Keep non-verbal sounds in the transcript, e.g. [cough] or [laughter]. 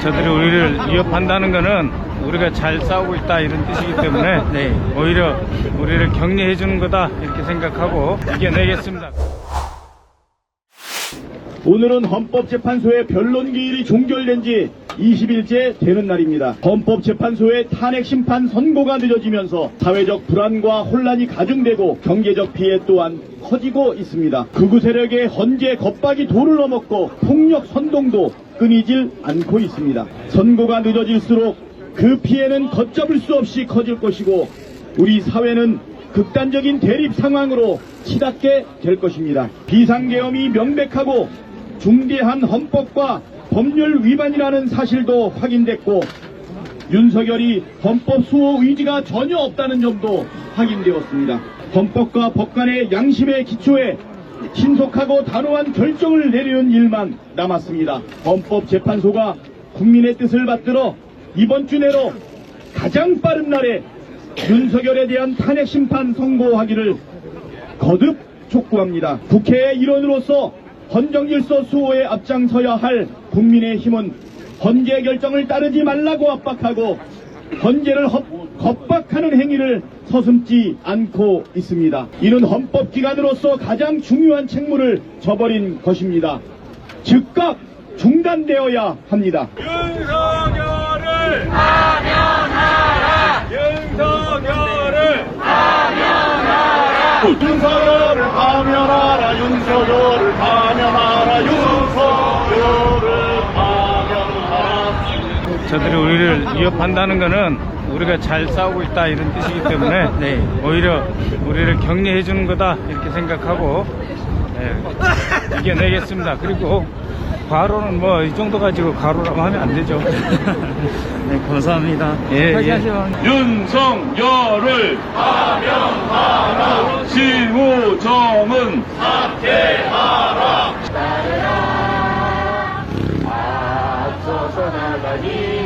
저들이 우리를 위협한다는 것은 우리가 잘 싸우고 있다 이런 뜻이기 때문에 [laughs] 네. 오히려 우리를 격려해 주는 거다 이렇게 생각하고 이겨내겠습니다. 오늘은 헌법재판소의 변론 기일이 종결된 지 20일째 되는 날입니다. 헌법재판소의 탄핵 심판 선고가 늦어지면서 사회적 불안과 혼란이 가중되고 경제적 피해 또한 커지고 있습니다. 극우 세력의 헌재 겁박이 도를 넘었고 폭력 선동도 끊이질 않고 있습니다. 선고가 늦어질수록 그 피해는 걷잡을 수 없이 커질 것이고 우리 사회는 극단적인 대립 상황으로 치닫게 될 것입니다. 비상계엄이 명백하고 중대한 헌법과 법률 위반이라는 사실도 확인됐고 윤석열이 헌법 수호 의지가 전혀 없다는 점도 확인되었습니다. 헌법과 법 간의 양심의 기초에 신속하고 단호한 결정을 내리는 일만 남았습니다. 헌법재판소가 국민의 뜻을 받들어 이번 주 내로 가장 빠른 날에 윤석열에 대한 탄핵 심판 선고하기를 거듭 촉구합니다. 국회의 일원으로서 헌정질서 수호에 앞장서야 할 국민의 힘은 헌재 결정을 따르지 말라고 압박하고 헌재를 헛- 겁박하는 행위를 서슴지 않고 있습니다. 이는 헌법기관으로서 가장 중요한 책무를 저버린 것입니다. 즉각 중단되어야 합니다. 윤석열을 파면하라! 윤석열을 윤석열을 파면하라 윤석열을 파면하라 윤석열을 파면하라 저들이 우리를 위협한다는 것은 우리가 잘 싸우고 있다 이런 뜻이기 때문에 [laughs] 네. 오히려 우리를 격려해 주는 거다 이렇게 생각하고 예, 이겨내겠습니다. 그리고 과로는 뭐 이 정도 가지고 과로라고 하면 안 되죠. [laughs] 네, 감사합니다. 예, 예. 하시면 윤석열을 파면하라 심우정은 앞서서 나가니